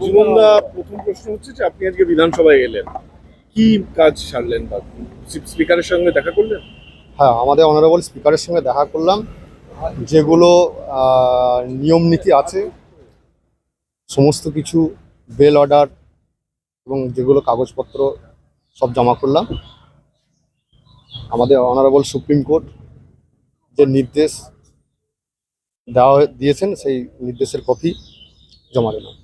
জীবনদা প্রথম প্রশ্ন হচ্ছে যে আপনি আজকে বিধানসভায় এলেন কি কাজ সারলেন বা স্পিকারের সঙ্গে দেখা করলেন? হ্যাঁ আমাদের অনারেবল স্পিকারের সঙ্গে দেখা করলাম যেগুলো নিয়ম নীতি আছে সমস্ত কিছু বেল অর্ডার এবং যেগুলো কাগজপত্র সব জমা করলাম। আমাদের অনারেবল সুপ্রিম কোর্ট যে নির্দেশ দেওয়া হয়ে- দিয়েছেন সেই নির্দেশের কপি জমা দিলাম।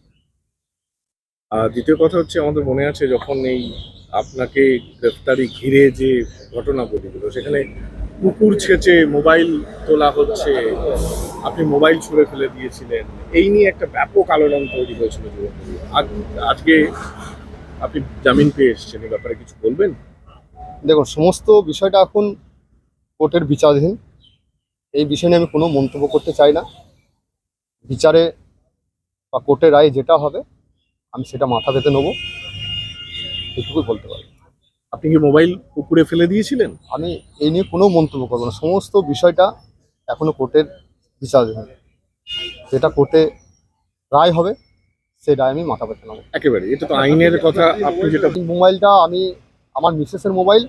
আর দ্বিতীয় কথা হচ্ছে আমাদের মনে আছে যখন এই আপনাকে গ্রেফতারি ঘিরে যে ঘটনা ঘটেছিল সেখানে কুকুর ছেঁচে মোবাইল তোলা হচ্ছে, আপনি মোবাইল ছুঁড়ে ফেলে দিয়েছিলেন, এই নিয়ে একটা ব্যাপক আলোড়ন তৈরি হয়েছিল আজকে আপনি জামিন পেয়ে এসছেন, এই ব্যাপারে কিছু বলবেন? দেখুন, সমস্ত বিষয়টা এখন কোর্টের বিচারাধীন। এই বিষয় নিয়ে আমি কোনো মন্তব্য করতে চাই না। বিচারে বা কোর্টের রায় যেটা হবে আমি সেটা মাথা পেতে নেব। এটুকুই বলতে পারি আপনি কি মোবাইল কুকুরে ফেলে দিয়েছিলেন? আমি এই নিয়ে কোনো মন্তব্য করব না। সমস্ত বিষয়টা এখনও কোর্টের বিচারাধীন যেটা কোর্টে রায় হবে সেই রায় আমি মাথা পেতে নেব। একেবারে এটা তো আইনের কথা আপনি যেটা মোবাইলটা আমি আমার মিসেসের মোবাইল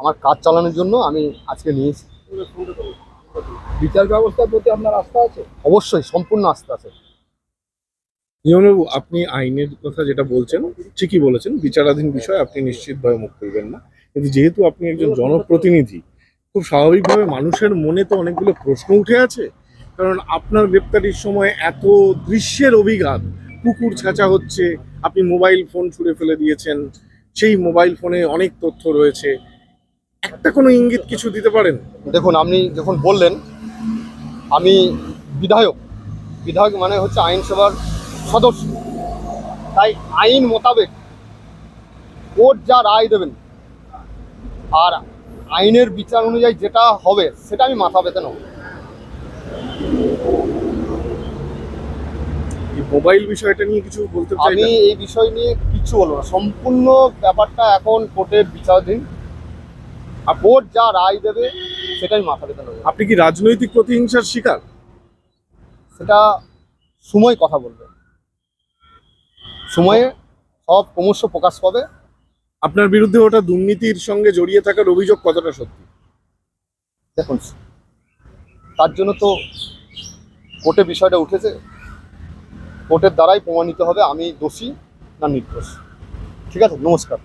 আমার কাজ চালানোর জন্য আমি আজকে নিয়েছি বিচার ব্যবস্থার প্রতি আপনার আস্থা আছে? অবশ্যই সম্পূর্ণ আস্থা আছে। জীবনবাবু আপনি আইনের কথা যেটা বলছেন, ঠিকই বলেছেন, বিচারাধীন বিষয় আপনি নিশ্চিতভাবে মুখ করবেন না। কিন্তু যেহেতু আপনি একজন জনপ্রতিনিধি, খুব স্বাভাবিকভাবে মানুষের মনে তো অনেকগুলো প্রশ্ন উঠে আছে। কারণ আপনার গ্রেপ্তারির সময় এত দৃশ্যের অভিঘাত, কুকুর ছাঁচা হচ্ছে, আপনি মোবাইল ফোন ছুঁড়ে ফেলে দিয়েছেন, সেই মোবাইল ফোনে অনেক তথ্য রয়েছে। একটা কোনো ইঙ্গিত কিছু দিতে পারেন? দেখুন, আপনি যখন বললেন, আমি বিধায়ক বিধায়ক মানে হচ্ছে আইনসভার সদস্য। তাই আইন মোতাবেক কোর্ট যা রায় দেবেন আর আইনের বিচার অনুযায়ী যেটা হবে সেটা আমি মাথা পেতে নেব। এই মোবাইল বিষয়টা নিয়ে কিছু বলতে আমি এই বিষয় নিয়ে কিছু বলব না। সম্পূর্ণ ব্যাপারটা এখন কোর্টের বিচারাধীন। আর কোর্ট যা রায় দেবে সেটাই মাথা পেতে নেব। আপনি কি রাজনৈতিক প্রতিহিংসার শিকার? সেটা সময় কথা বলবে। সময়ে সব ক্রমশ প্রকাশ পাবে। আপনার বিরুদ্ধে ওটা দুর্নীতির সঙ্গে জড়িয়ে থাকার অভিযোগ কতটা সত্যি? দেখুন তার জন্য তো কোর্টে বিষয়টা উঠেছে। কোর্টের দ্বারাই প্রমাণিত হবে আমি দোষী না নির্দোষ। ঠিক আছে নমস্কার।